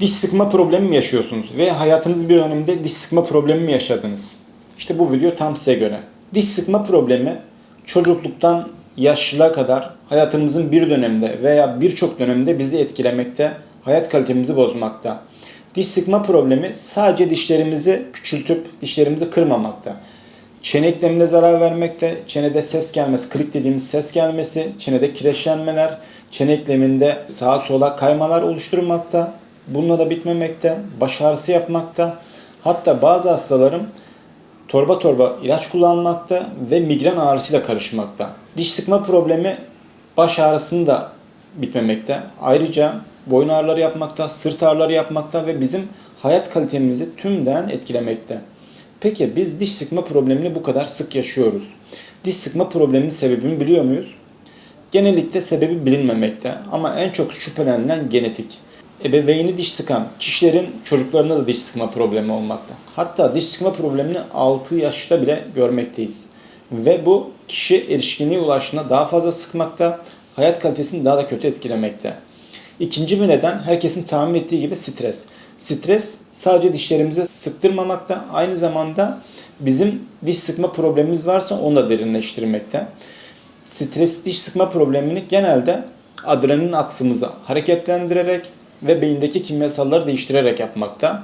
Diş sıkma problemi mi yaşıyorsunuz ve hayatınız bir dönemde diş sıkma problemi mi yaşadınız? İşte bu video tam size göre. Diş sıkma problemi çocukluktan yaşlılığa kadar hayatımızın bir dönemde veya birçok dönemde bizi etkilemekte, hayat kalitemizi bozmakta. Diş sıkma problemi sadece dişlerimizi küçültüp dişlerimizi kırmamakta. Çene eklemine zarar vermekte, çenede ses gelmesi, klik dediğimiz ses gelmesi, çenede kireçlenmeler, çene ekleminde sağa sola kaymalar oluşturmakta. Bununla da bitmemekte, baş ağrısı yapmakta. Hatta bazı hastalarım torba torba ilaç kullanmakta ve migren ağrısıyla karışmakta. Diş sıkma problemi baş ağrısını da bitmemekte. Ayrıca boyun ağrıları yapmakta, sırt ağrıları yapmakta ve bizim hayat kalitemizi tümden etkilemekte. Peki biz diş sıkma problemini bu kadar sık yaşıyoruz. Diş sıkma probleminin sebebini biliyor muyuz? Genellikle sebebi bilinmemekte ama en çok şüphelenilen genetik. Ebeveyni diş sıkan kişilerin çocuklarına da diş sıkma problemi olmakta. Hatta diş sıkma problemini 6 yaşta bile görmekteyiz. Ve bu kişi erişkinliğe ulaştığında daha fazla sıkmakta, hayat kalitesini daha da kötü etkilemekte. İkinci bir neden herkesin tahmin ettiği gibi stres. Stres sadece dişlerimizi sıktırmamakta, aynı zamanda bizim diş sıkma problemimiz varsa onu da derinleştirmekte. Stres diş sıkma problemini genelde adrenalin aksımızı hareketlendirerek ve beyindeki kimyasalları değiştirerek yapmakta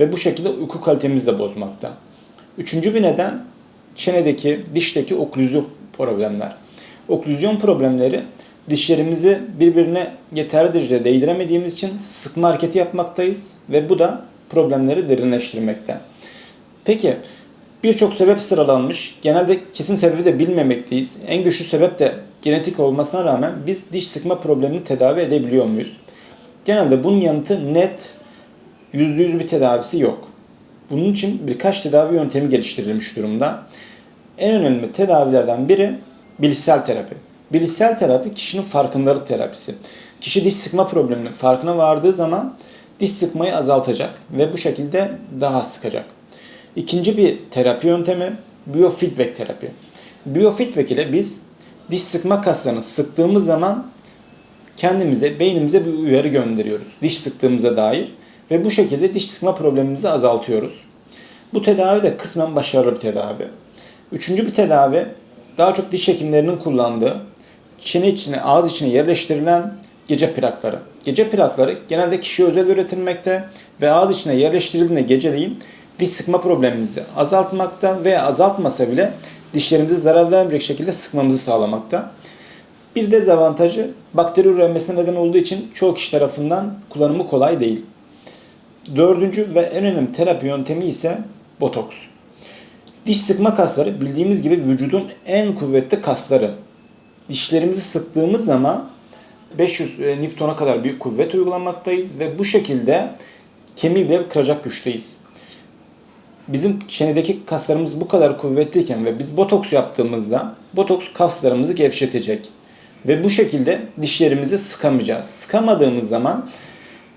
ve bu şekilde uyku kalitemizi de bozmakta. Üçüncü bir neden çenedeki, dişteki oklüzyon problemler. Oklüzyon problemleri dişlerimizi birbirine yeterli derecede değdiremediğimiz için sıkma hareketi yapmaktayız ve bu da problemleri derinleştirmekte. Peki birçok sebep sıralanmış. Genelde kesin sebebi de bilmemekteyiz. En güçlü sebep de genetik olmasına rağmen biz diş sıkma problemini tedavi edebiliyor muyuz? Genelde bunun yanıtı net %100 bir tedavisi yok. Bunun için birkaç tedavi yöntemi geliştirilmiş durumda. En önemli tedavilerden biri bilişsel terapi. Bilişsel terapi kişinin farkındalık terapisi. Kişi diş sıkma probleminin farkına vardığı zaman diş sıkmayı azaltacak ve bu şekilde daha az sıkacak. İkinci bir terapi yöntemi biofeedback terapi. Biofeedback ile biz diş sıkma kaslarını sıktığımız zaman kendimize, beynimize bir uyarı gönderiyoruz. Diş sıktığımıza dair ve bu şekilde diş sıkma problemimizi azaltıyoruz. Bu tedavi de kısmen başarılı bir tedavi. Üçüncü bir tedavi daha çok diş hekimlerinin kullandığı çene içine, ağız içine yerleştirilen gece plakları. Gece plakları genelde kişiye özel üretilmekte ve ağız içine yerleştirildiğinde geceleyin diş sıkma problemimizi azaltmakta ve azaltmasa bile dişlerimize zarar vermeyecek şekilde sıkmamızı sağlamakta. Bir dezavantajı bakteri üremesine neden olduğu için çoğu kişi tarafından kullanımı kolay değil. Dördüncü ve en önemli terapi yöntemi ise botoks. Diş sıkma kasları bildiğimiz gibi vücudun en kuvvetli kasları. Dişlerimizi sıktığımız zaman 500 Newton'a kadar bir kuvvet uygulamaktayız ve bu şekilde kemiği bile kıracak güçteyiz. Bizim çenedeki kaslarımız bu kadar kuvvetliyken ve biz botoks yaptığımızda botoks kaslarımızı gevşetecek. Ve bu şekilde dişlerimizi sıkamayacağız. Sıkamadığımız zaman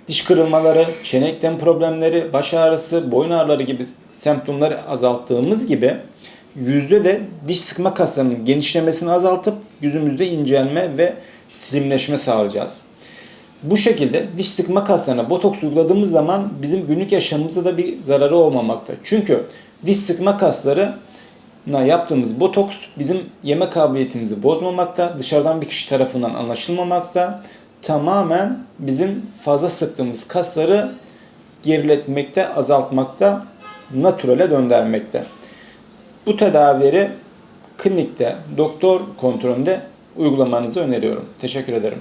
diş kırılmaları, çene problemleri, baş ağrısı, boyun ağrıları gibi semptomları azalttığımız gibi yüzde de diş sıkma kaslarının genişlemesini azaltıp yüzümüzde incelme ve slimleşme sağlayacağız. Bu şekilde diş sıkma kaslarına botoks uyguladığımız zaman bizim günlük yaşamımızda da bir zararı olmamakta. Çünkü diş sıkma kasları yaptığımız botoks bizim yeme kabiliyetimizi bozmamakta, dışarıdan bir kişi tarafından anlaşılmamakta, tamamen bizim fazla sıktığımız kasları geriletmekte, azaltmakta, naturale döndürmekte. Bu tedavileri klinikte, doktor kontrolünde uygulamanızı öneriyorum. Teşekkür ederim.